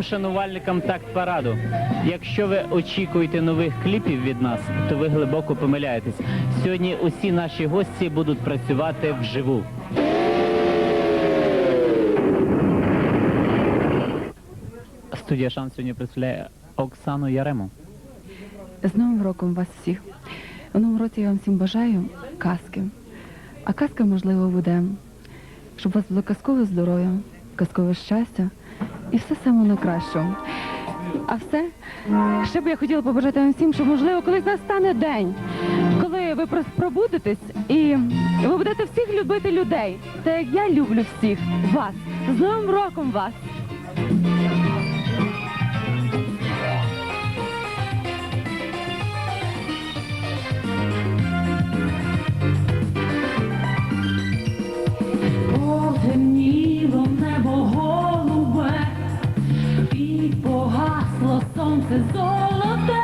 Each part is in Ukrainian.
всім шанувальникам такт параду. Якщо ви очікуєте нових кліпів від нас, то ви глибоко помиляєтесь. Сьогодні усі наші гості будуть працювати вживу. Студія Шанс сьогодні представляє Оксану Ярему. З Новим роком вас всіх. У новому році я вам всім бажаю казки. А казка, можливо, буде, щоб у вас було казкове здоров'я, казкове щастя і все саме кращому. А все, ще б я хотіла побажати вам всім, що можливо, колись настане день, коли ви пробудетесь і ви будете всіх любити людей, так як я люблю всіх вас. З Новим роком вас! Сонце золоте,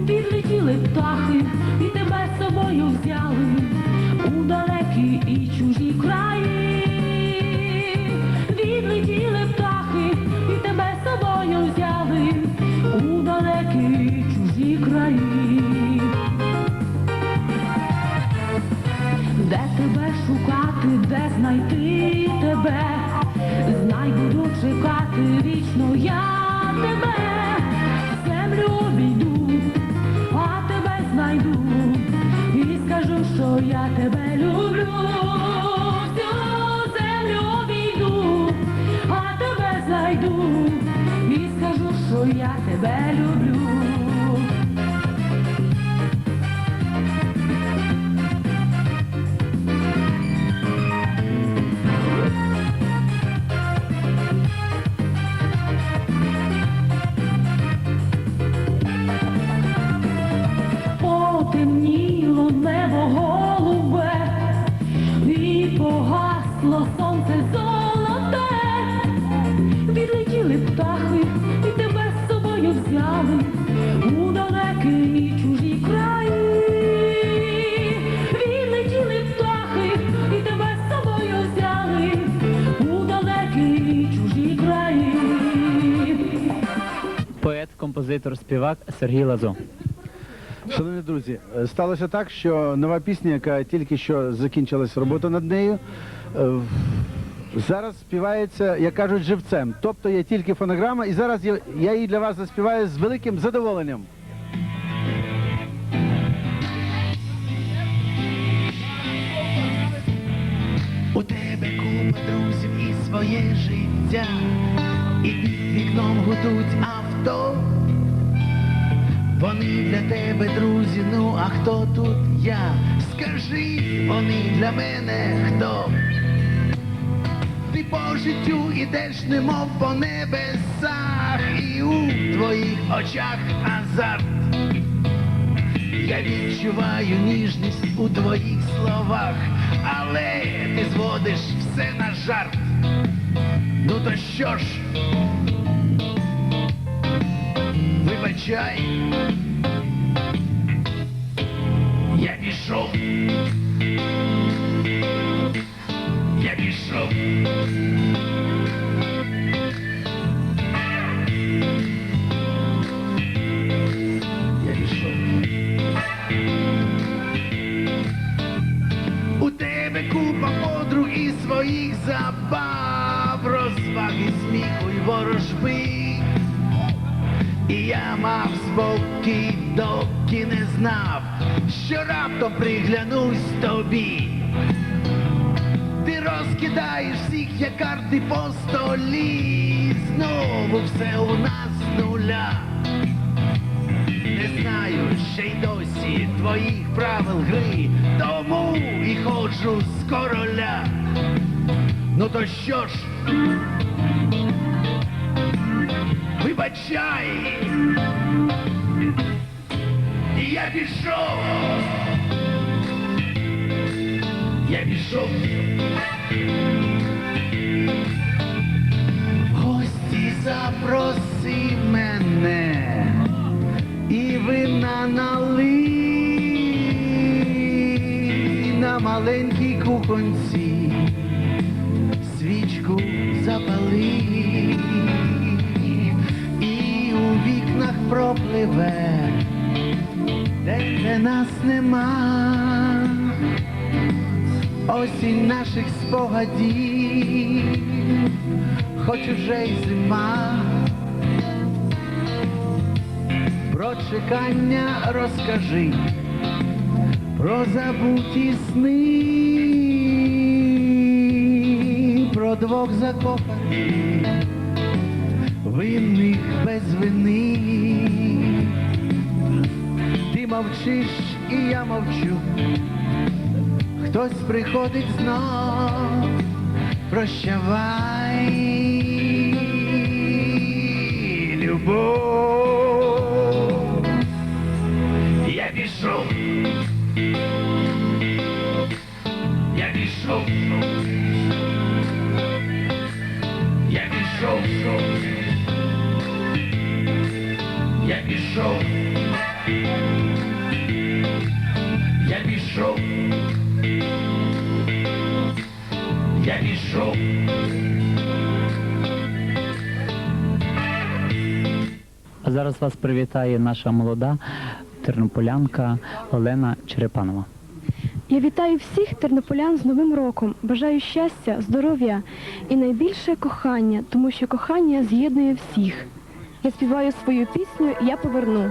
відлетіли птахи і тебе з собою взяли у далекі і чужі краї, відлетіли птахи і тебе з собою взяли у далекі і чужі краї. Де тебе шукати, де знайти тебе? Знай, буду чекати вічно я що я тебе люблю. Всю землю обійду, а тебе знайду і скажу, що я тебе люблю. Погасло сонце золоте, відлетіли птахи, і тебе з собою взяли у далекі і чужі краї. Відлетіли птахи, і тебе з собою взяли у далекі і чужі краї. Поет, композитор, співак Сергій Лазо. Шановні друзі, е, сталося так, що нова пісня, яка тільки що закінчилась робота над нею, е, зараз співається, як кажуть, живцем. Тобто є тільки фонограма, і зараз я, її для вас заспіваю з великим задоволенням. У тебе купа друзів і своє життя, і під вікном гудуть авто. Вони для тебе друзі, ну а хто тут я? Скажи, вони для мене хто? Ти по життю ідеш, немов по небесах, і у твоїх очах азарт. Я відчуваю ніжність у твоїх словах, але ти зводиш все на жарт. Ну то що ж? Вибачай. Я пішов. Я пішов. Я пішов. У тебе купа подруг і своїх забав, розваги, сміху й ворожби. І я мав спокій, доки не знав, що раптом приглянусь тобі. Ти розкидаєш всіх, як карти по столі, знову все у нас нуля. Не знаю ще й досі твоїх правил гри, тому і ходжу з короля. Ну то що ж? Вибачай! Я пішов! Я пішов! Гості запроси мене і вина налий на маленькій кухонці, свічку запали. Попливе, день, де нас нема, осінь наших спогадів, хоч уже й зима. Про чекання розкажи, про забуті сни, про двох закоханих, винних без вини. Ти мовчиш і я мовчу, хтось приходить знов, прощавай, любов. Я пішов. Я пішов. Я пішов. Пішов. Я пішов. Я пішов. А зараз вас привітає наша молода тернополянка Олена Черепанова. Я вітаю всіх тернополян з Новим роком. Бажаю щастя, здоров'я і найбільше кохання, тому що кохання з'єднує всіх. Я співаю свою пісню Я поверну.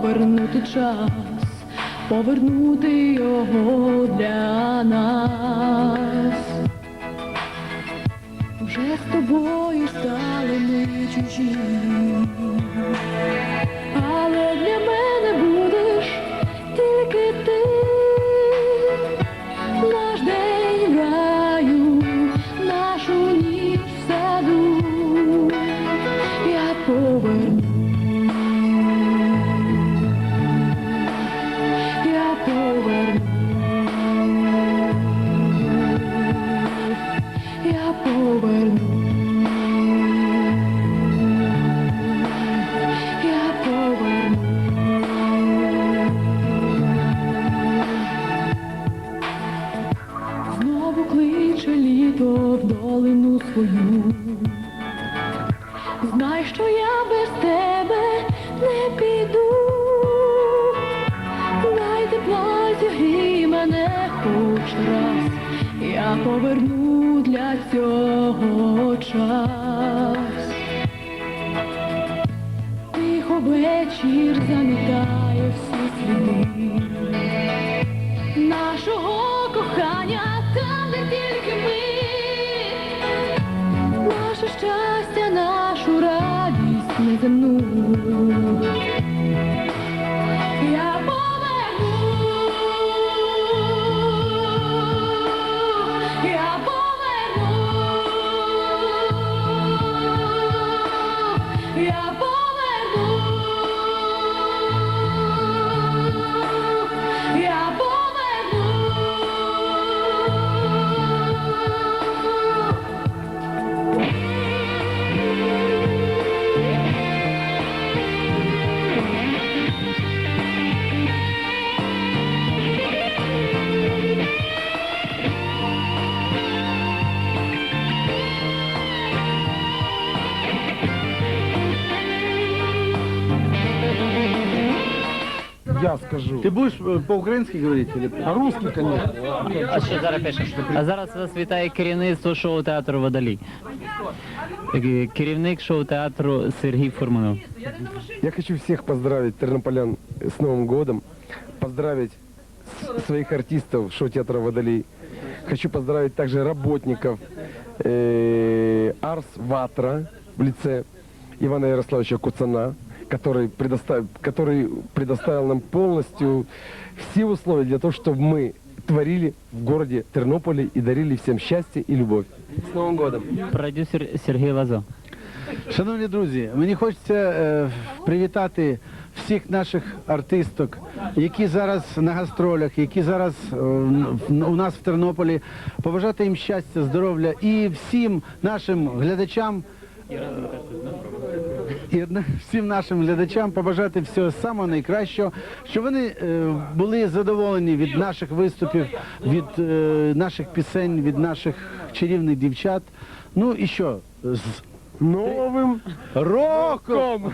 Повернути час, повернути його для нас. Вже з тобою стали ми чужі. Знову кличе літо в долину свою. Знай, що я без тебе не піду. Дай тепла зігрій мене хоч раз. Я поверну для цього час. Тихо вечір замітає всі сліди нашого наше щастя, нашу радість неземну. Я скажу. Ти будеш е, по-українськи говорити? Или... По-русски, конечно. А що зараз пишеш? А зараз вас вітає керівництво шоу театру Водолій. Е, Керівник шоу театру Сергій Фурманов. Я хочу всех поздравить, тернополян, с Новым годом. Поздравить своих артистов шоу-театра «Водолей. Хочу поздравить также работников э, Арс Ватра в лице Ивана Ярославовича Куцана, который предоставил, который предоставил нам полностью все условия для того, чтобы мы творили в городе Тернополе и дарили всем счастье и любовь. С Новым годом! Продюсер Сергій Лазо. Шановні друзі, мені хочеться е, привітати всіх наших артисток, які зараз на гастролях, які зараз е, в- у нас в Тернополі, побажати їм щастя, здоров'я і всім нашим глядачам. І всім нашим глядачам побажати всього самого найкращого, щоб вони е, були задоволені від наших виступів, від е, наших пісень, від наших чарівних дівчат. Ну і що? З Новым роком!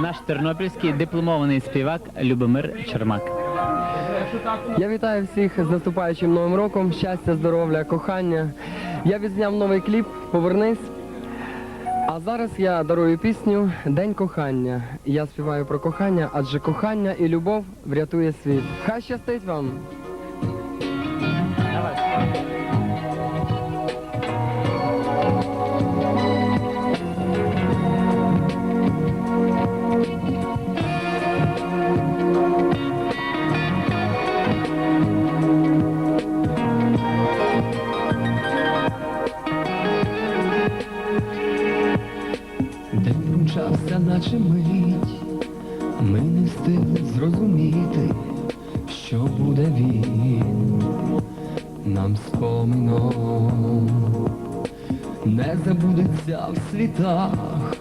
Наш тернопільський дипломований співак Любомир Чермак. Я вітаю всіх з наступаючим новим роком. Щастя, здоров'я, кохання. Я відзняв новий кліп Повернись. Зараз я дарую пісню День кохання. Я співаю про кохання, адже кохання і любов врятує світ. Хай щастить вам! Нам спомином. Не забудеться в світах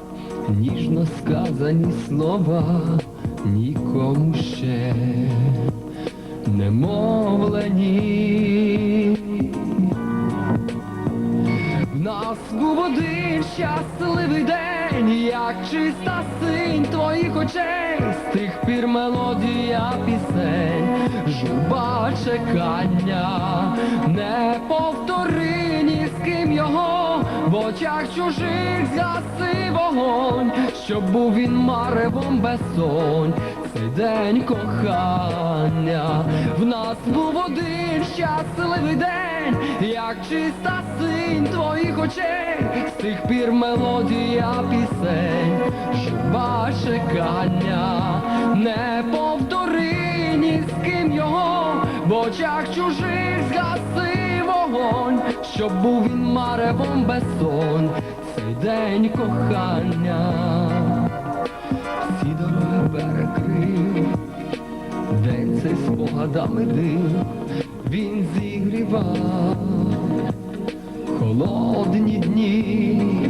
ніжно сказані слова нікому ще не мовлені. В нас був один щасливий день, як чиста синь твоїх очей, з тих пір мелодія пісень, журба чекання, не повтори ні з ким його, в очах чужих заси вогонь, щоб був він маревом безсонь. Цей день кохання. В нас був один щасливий день, як чиста синь твоїх очей, з тих пір мелодія пісень, журба чекання, не повтори ні з ким його, в очах чужих згаси вогонь, щоб був він маревом безсонь, цей день кохання цей спогадами див, він зігрівав. Холодні дні,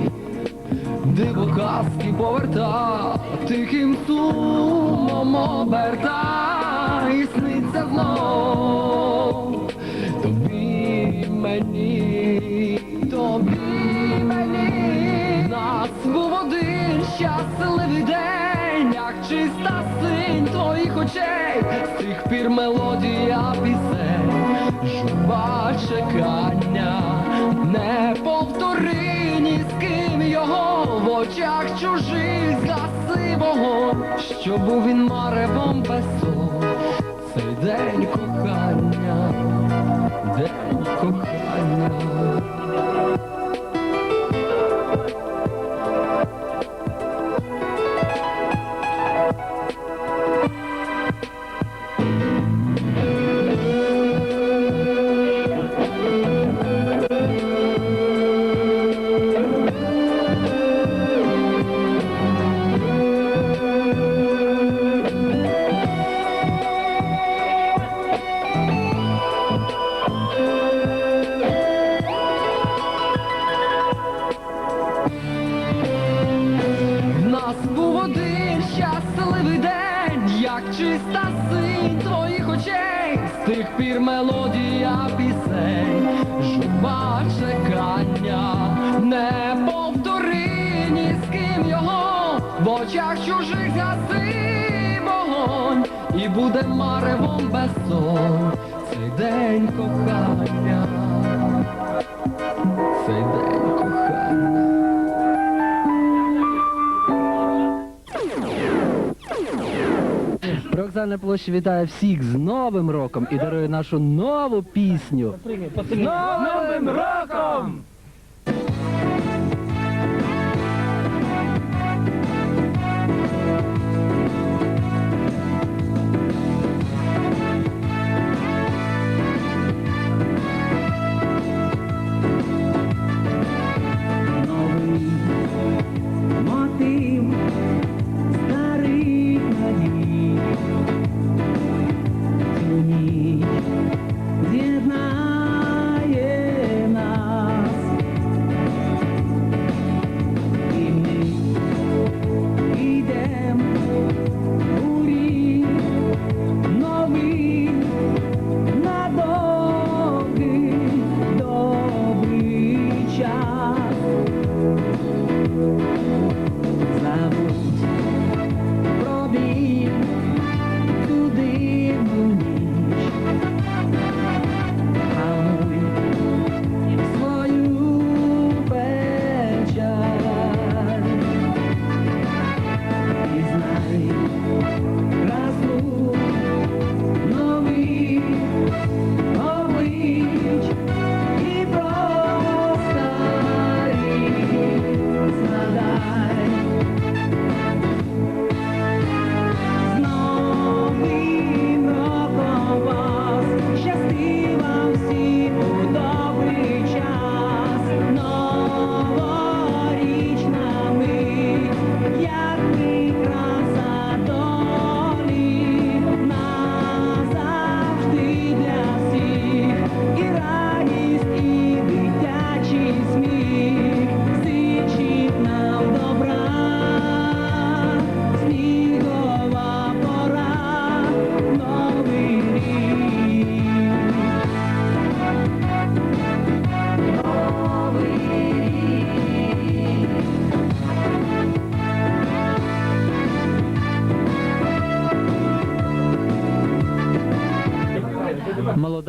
диво казки поверта, тихим сумом оберта, і сниться знов. Тобі мені, тобі мені, нас був один щасливий очей, з тих пір мелодія пісень, журба чекання, не повтори ні з ким його, в очах чужих згаси вогонь, що був він маревом безсон, цей день кохання, день кохання. Як чиста синь твоїх очей, з тих пір мелодія пісень, журба чекання, не повтори ні з ким його, в очах чужих гаси вогонь, і буде маревом безсон, цей день кохання, центральна площі вітає всіх з Новим роком і дарує нашу нову пісню. З Новим роком!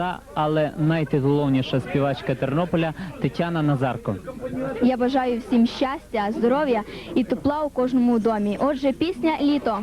молода, але найтитуловніша співачка Тернополя Тетяна Назарко. Я бажаю всім щастя, здоров'я і тепла у кожному домі. Отже, пісня літо.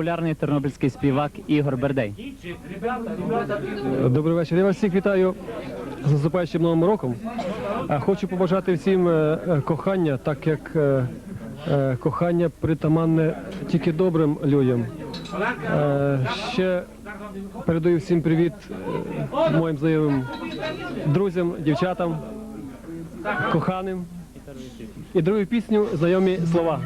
популярний тернопільський співак Ігор Бердей. Добрий вечір. Я вас всіх вітаю з наступаючим новим роком. Е, хочу побажати всім е, е, кохання, так як кохання притаманне тільки добрим людям. Ще передаю всім привіт моїм знайомим друзям, дівчатам, коханим і другу пісню Знайомі слова.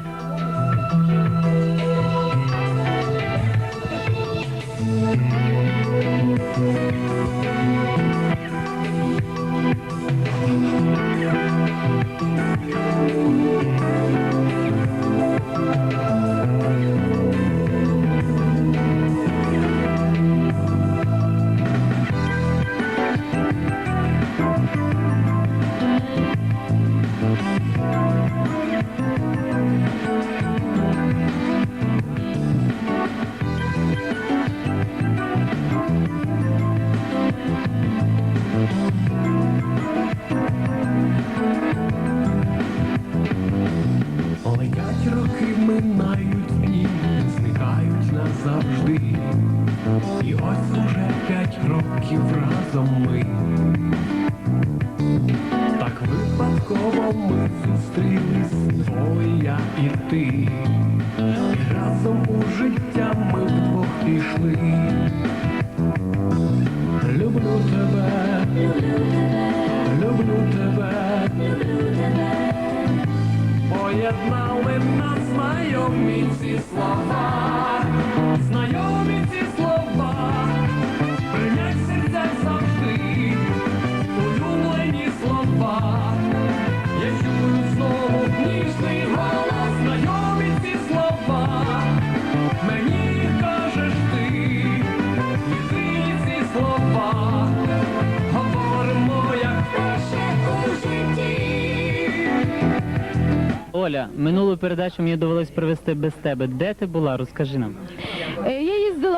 Минулу передачу мені довелось провести без тебе. Де ти була? Розкажи нам.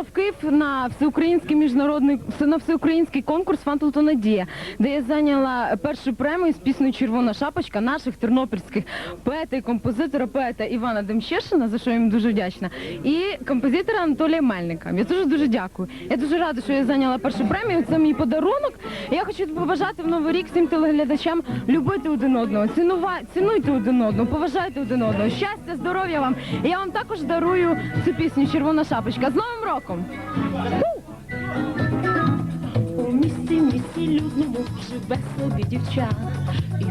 В Київ на всеукраїнський міжнародний на всеукраїнський конкурс «Фантулто Надія, де я зайняла першу премію з піснею Червона шапочка наших тернопільських поета і композитора, поета Івана Демщешина, за що я їм дуже вдячна, і композитора Анатолія Мельника. Я дуже дуже дякую. Я дуже рада, що я зайняла першу премію. Це мій подарунок. Я хочу побажати в новий рік всім телеглядачам любити один одного, цінува, цінуйте один одного, поважайте один одного. Щастя, здоров'я вам. І я вам також дарую цю пісню Червона шапочка. З Новим роком! У місті, місті людному живе собі дівчат. і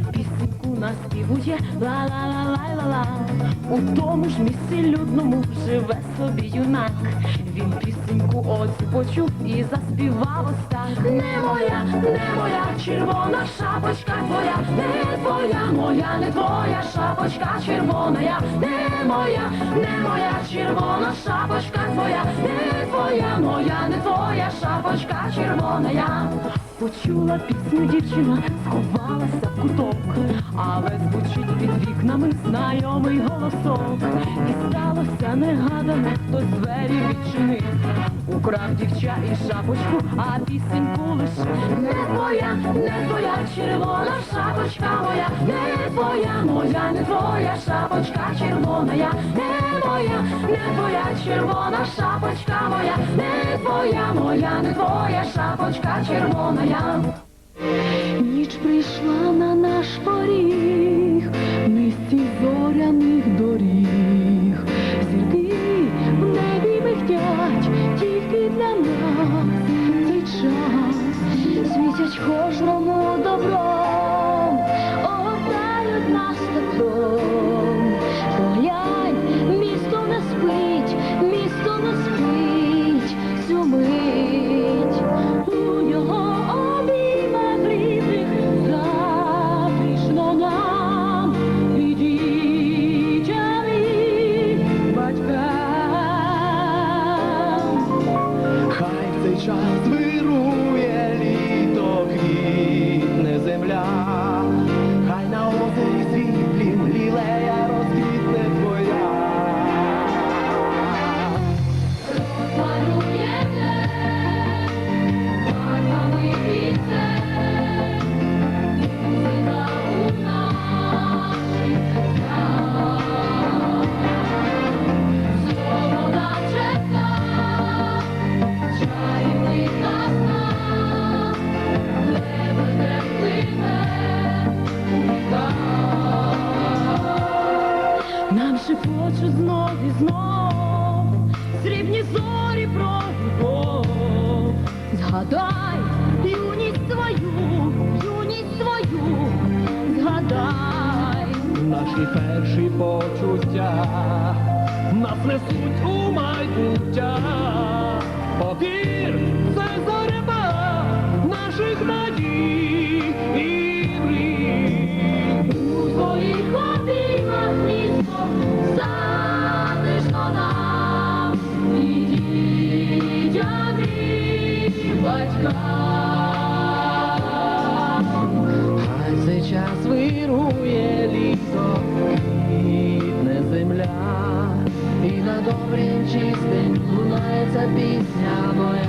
наспівує ла-ла-ла-лай-ла-ла. У тому ж місті людному живе собі юнак. Він пісеньку оцю почув і заспівав ось так. Не моя, не моя червона шапочка твоя, не твоя, моя, не твоя шапочка червона, я не моя, не моя червона шапочка твоя, не твоя, моя, не твоя шапочка червона я. Почула пісню дівчина, сховалася в куток, але звучить під вікнами знайомий голосок. І сталося негадане, хто двері відчинив. Украв дівча і шапочку, а пісеньку лише не не твоя червона шапочка моя, не твоя, моя, не твоя шапочка червона не моя, не твоя червона шапочка моя, не твоя, моя, не твоя шапочка червона. Ніч прийшла на наш поріг, місті зоряних доріг. Світять кожному добром, огортають нас теплом. Поглянь, місто не спить, місто не спить, цю мить. У його обіймах рідних затишно нам і дітям, батькам. Хай цей час вирує перші почуття нас несуть у майбуття. Земля, і на